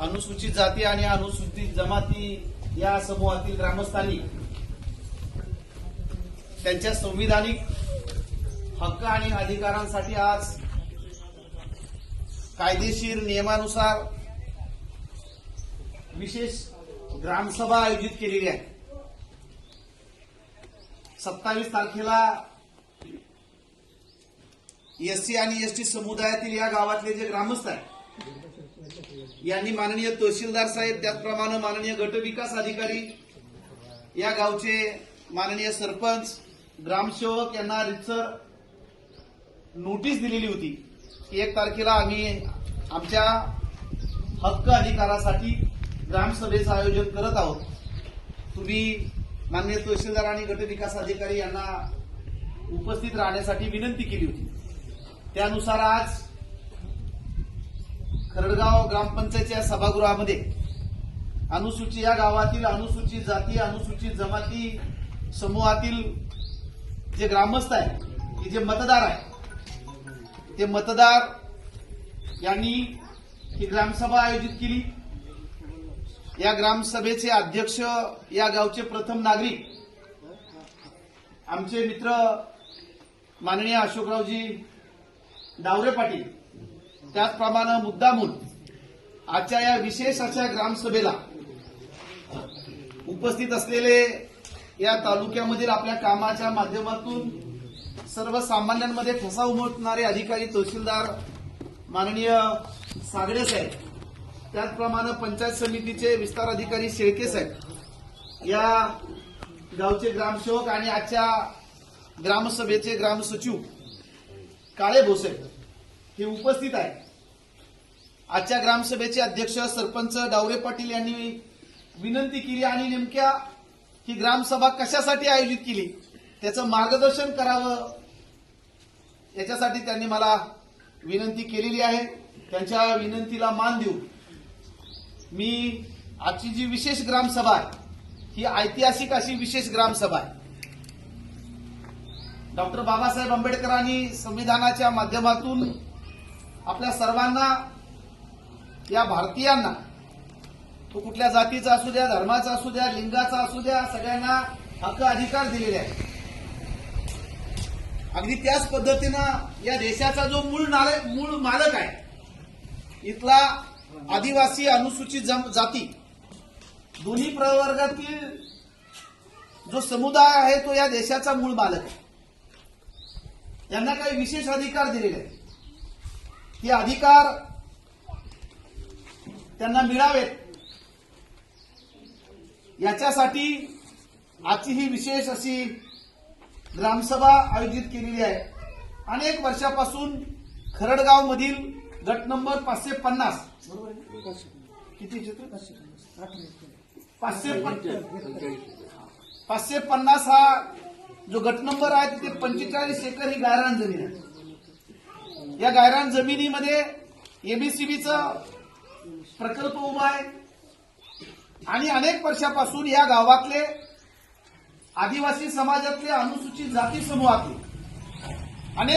अनुसूचित जाती आणि अनुसूचित जमाती या समूहातील ग्रामस्थांनी त्यांच्या संविधानिक हक्क आणि अधिकारांसाठी आज कायदेशीर नियमानुसार विशेष ग्रामसभा आयोजित केलेली आहे. सत्तावीस तारखेला एससी आणि एसटी समुदायातील या गावातले जे ग्रामस्थ आहेत यांनी माननीय तहसीलदार साहेब त्याचप्रमाणे माननीय गटविकास अधिकारी या गावचे माननीय सरपंच ग्रामसेवक यांना रितसर नोटीस दिलेली होती की एक तारखेला आम्ही आमच्या हक्क अधिकारासाठी ग्रामसभेचं आयोजन करत आहोत. तुम्ही माननीय तहसीलदार आणि गटविकास अधिकारी यांना उपस्थित राहण्यासाठी विनंती केली होती. त्यानुसार आज खरडगाव ग्रामपंचायतच्या सभागृहामध्ये अनुसूचित या गावातील अनुसूचित जाती अनुसूचित जमाती समूहातील जे ग्रामस्थ आहेत की जे मतदार आहेत ते मतदार यांनी ही ग्रामसभा आयोजित केली. या ग्रामसभेचे अध्यक्ष या गावचे प्रथम नागरिक आमचे मित्र माननीय अशोकरावजी डावरे पाटील त्याचप्रमाणे मुद्दामून आजच्या या विशेष अशा ग्रामसभेला उपस्थित असलेले या तालुक्यामधील आपल्या कामाच्या माध्यमातून सर्वसामान्यांमध्ये ठसा उमटणारे अधिकारी तहसीलदार माननीय सागडे साहेब त्याचप्रमाणे पंचायत समितीचे विस्तार अधिकारी शेळके साहेब या गावचे ग्रामसेवक आणि आजच्या ग्रामसभेचे ग्रामसचिव काळे भोसे हे उपस्थित आहे आजच्या ग्रामसभेचे अध्यक्ष सरपंच डावरे पाटील यांनी विनंती केली आणि नेमक्या ही ग्रामसभा कशासाठी आयोजित केली त्याचं मार्गदर्शन करावं याच्यासाठी त्यांनी मला विनंती केलेली आहे. त्यांच्या विनंतीला मान देऊ मी आजची जी विशेष ग्रामसभा आहे ही ऐतिहासिक अशी विशेष ग्रामसभा आहे. डॉक्टर बाबासाहेब आंबेडकरांनी संविधानाच्या माध्यमातून आपल्या सर्वांना या भारतीयांना तो कुठल्या जातीचा असू द्या धर्माचा असू द्या लिंगाचा असू द्या सगळ्यांना हक्क अधिकार दिलेले आहे अगदी त्याच पद्धतीनं या देशाचा जो मूळ नाले मूळ मालक आहे इथला आदिवासी अनुसूचित जाती दोन्ही प्रवर्गातील जो समुदाय आहे तो या देशाचा मूळ मालक आहे. यांना काही विशेष अधिकार दिलेले आहेत. हे अधिकार त्यांना मिळावेत. याच्यासाठी आजची ही विशेष अशी ग्रामसभा आयोजित केलेली आहे. अनेक वर्षापासून खरडगाव मधील गट नंबर पाचशे पन्नास. किती पाचशे पन्नास पाचशे पन्नास हा जो गट नंबर आहे तिथे पंचेचाळीस एकर ही गायरान जमीन आहे. या गायरान जमिनीमध्ये एबीसीबीचं प्रकल्प उभा आहे. आणि अनेक वर्षापासून या गावातले आदिवासी समाजातले अनुसूचित जाती समूहातले